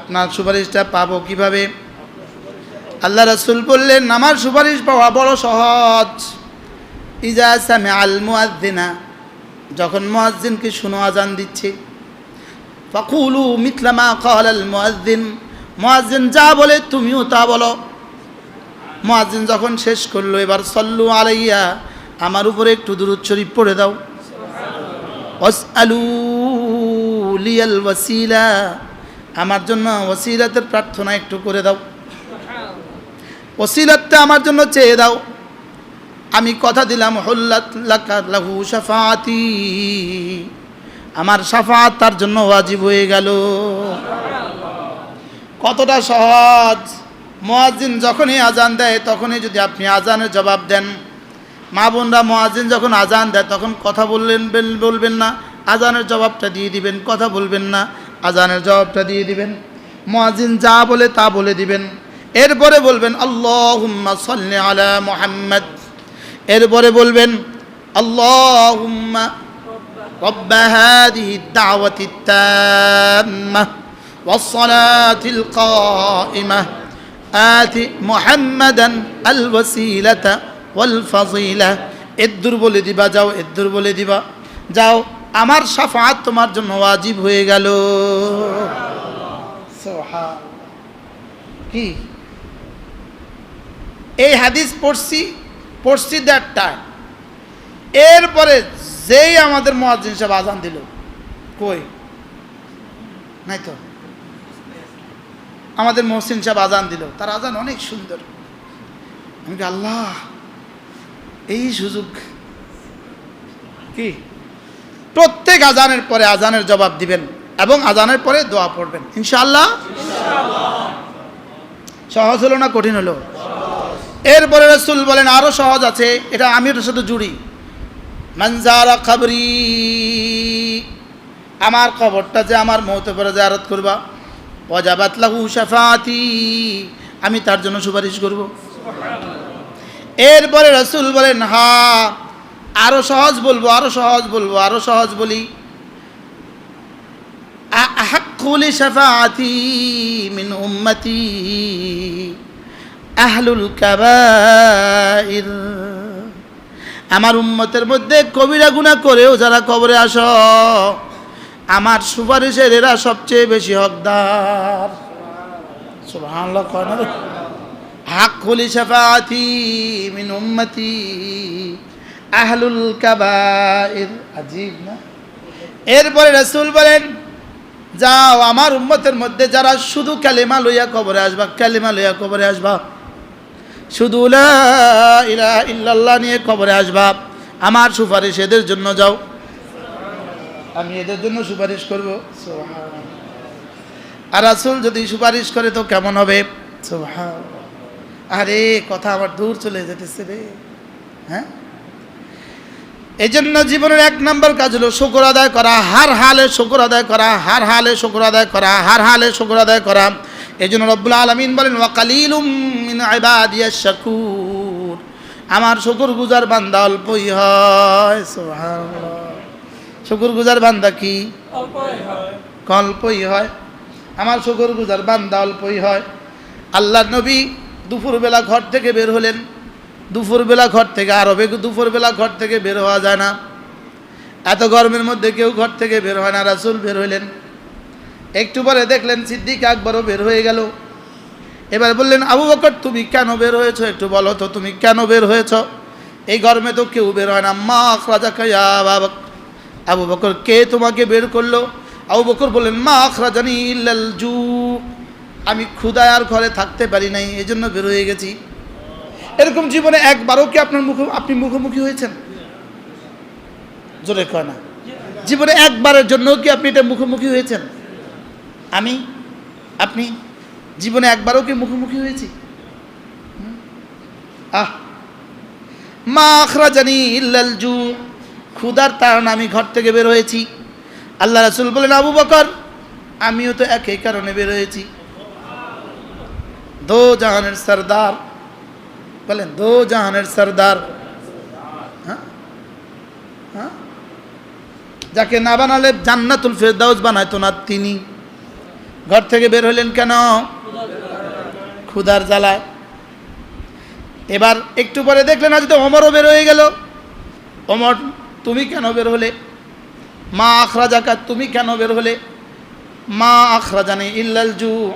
আপনার সুপারিশটা পাবো কীভাবে? আল্লাহ রসুল বললেন, আমার সুপারিশ পাওয়া বড় সহজ। ইজা সামে আল মুয়াদ্দিনা যখন মুয়াজ্জিনকে শুনো আজান দিচ্ছে, ফকুলু মিথলামা কল আল মুয়াদ্দিন মুয়াজ্জিন যা বলে তুমিও তা বলো। মুয়াজ্জিন যখন শেষ করল, এবার সল্লু আলাইয়া, আমার উপরে একটু দূরত শরীফ পড়ে দাও। ওয়াসআলু লিয়াল ওয়াসিলা। আমার জন্য ওসিলাতের প্রার্থনা একটু করে দাও। ওসিলাতটা আমার জন্য চেয়ে দাও। আমি কথা দিলাম লাহু শাফাতি আমার শাফাত তার জন্য ওয়াজিব হয়ে গেল। কতটা সহজ। মোয়াজিন যখনই আজান দেয়, তখনই যদি আপনি আজানের জবাব দেন। মা বোনরা মোয়াজিন যখন আজান দেয়, তখন কথা বললেন, বলবেন না। আজানের জবাবটা দিয়ে দিবেন, কথা বলবেন না। আজানের জবাবটা দিয়ে দিবেন মোয়াজিন যা বলে তা বলে দিবেন এরপরে বলবেন আল্লাহুম্মা সাল্লি আলা মুহাম্মদ এরপরে বলবেন আল্লাহুম্মা رب هذه الدعوة التامة والصلاة القائمة آت محمدا الوسيلة والفضيلة এদ্দুর বলে দিবা যাও এদ্দুর বলে দিবা যাও আমার সাফাত তোমার জন্য ওয়াজিব হয়ে গেল। কি? এই হাদিস পড়ছি পড়ছি দ্যাট টাইম এরপরে যেই আমাদের মহাজিন সাহেব আজান দিল, কই? নাই তো? আমাদের মহসিন সাহেব আজান দিল, তার আজান অনেক সুন্দর। আমি আল্লাহ, এই সুযোগ কি? প্রত্যেক আজানের পরে আজানের জবাব দিবেন এবং আজানের পরে দোয়া পড়বেন। ইনশাল্লাহ সহজ হলো না কঠিন হলো? এরপরে রসুল বলেন, আরও সহজ আছে, এটা আমি ওটার সাথে জুড়ি। মঞ্জারা খবরি আমার খবরটা যে আমার মৌতে পরে জারত করবা। অজাবাত লাহু শাফাতি, আমি তার জন্য সুপারিশ করব। এরপরে রসুল বলেন, হা আরও সহজ বলব, আরও সহজ বলব, আরও সহজ বলি। মিন উম্মতি আহলুল কাবাইর। আমার উম্মতের মধ্যে কবিরা গুণা করেও যারা কবরে আস, আমার সুপারিশের এরা সবচেয়ে বেশি হকদার। হাক রে? শাফাআতি মিন উম্মতি আহলুল কাবাইর। আজীব না? এরপরে রাসূল বলেন, যাও, আমার উম্মতের মধ্যে যারা শুধু কালেমা লইয়া কবরে আসবা, কালেমা লইয়া কবরে আসবা। শুধু ইল্লাল্লাহ নিয়ে কবরে আসবা। আমার সুপারিশ এদের জন্য যাও। আমি এদের জন্য সুপারিশ করব। আর রাসূল যদি সুপারিশ করে তো কেমন হবে? আরে, কথা আমার দূর চলে যেতেছে রে। হ্যাঁ? এই জন্য জীবনের এক নম্বর কাজ হলো শুকর আদায় করা হার হালে শুকর আদায় করা হার হালে শুকর আদায় করা হার হালে শুকর আদায় করা। এই জন্য রব্বুল আলমিন বলেন ওয়াকালিলুম ইবাদিয়াশ শাকুর আমার শুকর গুজার বান্দা অল্পই হয় শুকর গুজার বান্দা কি? অল্পই হয়। আমার শুকর গুজার বান্দা অল্পই হয়। আল্লাহ নবী দুপুরবেলা ঘর থেকে বের হলেন। দুপুরবেলা ঘর থেকে আরবে দুপুরবেলা ঘর থেকে বের হওয়া যায় না। এত গরমের মধ্যে কেউ ঘর থেকে বের হয় না, রাসুল বের হইলেন। একটু পরে দেখলেন সিদ্দিক আকবরও বের হয়ে গেল। এবার বললেন, আবু বকর, তুমি কেন বের হয়েছো? একটু বলো তো, তুমি কেন বের হয়েছো? এই গরমে তো কেউ বের হয় না। মা আখরাজা খাইয়া আবু বকর, কে তোমাকে বের করল? আবু বকর বললেন, মা আখরাজানি ইল্লাল জু আমি ক্ষুদায় আর ঘরে থাকতে পারি নাই এই জন্য বের হয়ে গেছি। এরকম জীবনে একবারও কি আপনার মুখ আপনি মুখোমুখি হয়েছেন? জোরে কয় না। জীবনে একবারের জন্য কি আপনি এটা মুখোমুখি হয়েছেন? আমি? আপনি? জীবনে একবারও কি মুখোমুখি হয়েছি? আহ। মা আখরাজানি জানি জু। ক্ষুদার তারণ আমি ঘর থেকে বের হয়েছি। আল্লাহ রাসুল বলেন, আবু বকর, আমিও তো একই কারণে বের হয়েছি। দো জাহানের সর্দার বলেন, দো জাহানের সর্দার। হ্যাঁ? হ্যাঁ? যাকে না বানালে জান্নাতুল ফেরদাউস বানাইতো না তিনি। ঘর থেকে বের হলেন কেন? ক্ষুধার জ্বালায়। এবার একটু পরে দেখলেন আজ তো অমরও বের হয়ে গেল। অমর তুমি কেন বের হলে? মা আখরা জাকাত তুমি কেন বের হলে? মা আখরা জানে ইল্লাল জু।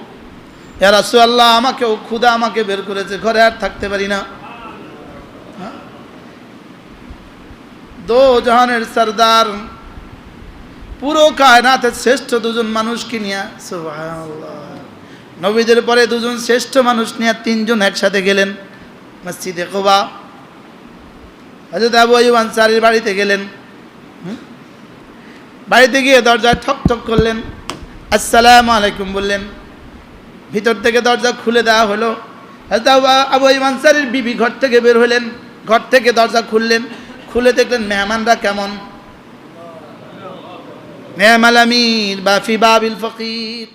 রাসু আল্লাহ আমাকেও ক্ষুদা আমাকে বের করেছে, ঘরে আর থাকতে পারি না। হ্যাঁ? দো জাহানের সর্দার, পুরো কায়নাতের শ্রেষ্ঠ দুজন মানুষকে নিয়ে নবীদের পরে দুজন শ্রেষ্ঠ মানুষ নিয়ে তিনজন একসাথে গেলেন মসজিদে কোবা। হজরত আবু আইব আনসারির বাড়িতে গেলেন? বাড়িতে গিয়ে দরজায় ঠক ঠক করলেন। আসসালামু আলাইকুম বললেন। ভিতর থেকে দরজা খুলে দেওয়া হলো। আবু ইমানসারির বিবি ঘর থেকে বের হলেন, ঘর থেকে দরজা খুললেন, খুলে দেখলেন, মেহমানরা কেমন? মেহমাল আমির, বা ফি বাবিল ফকির।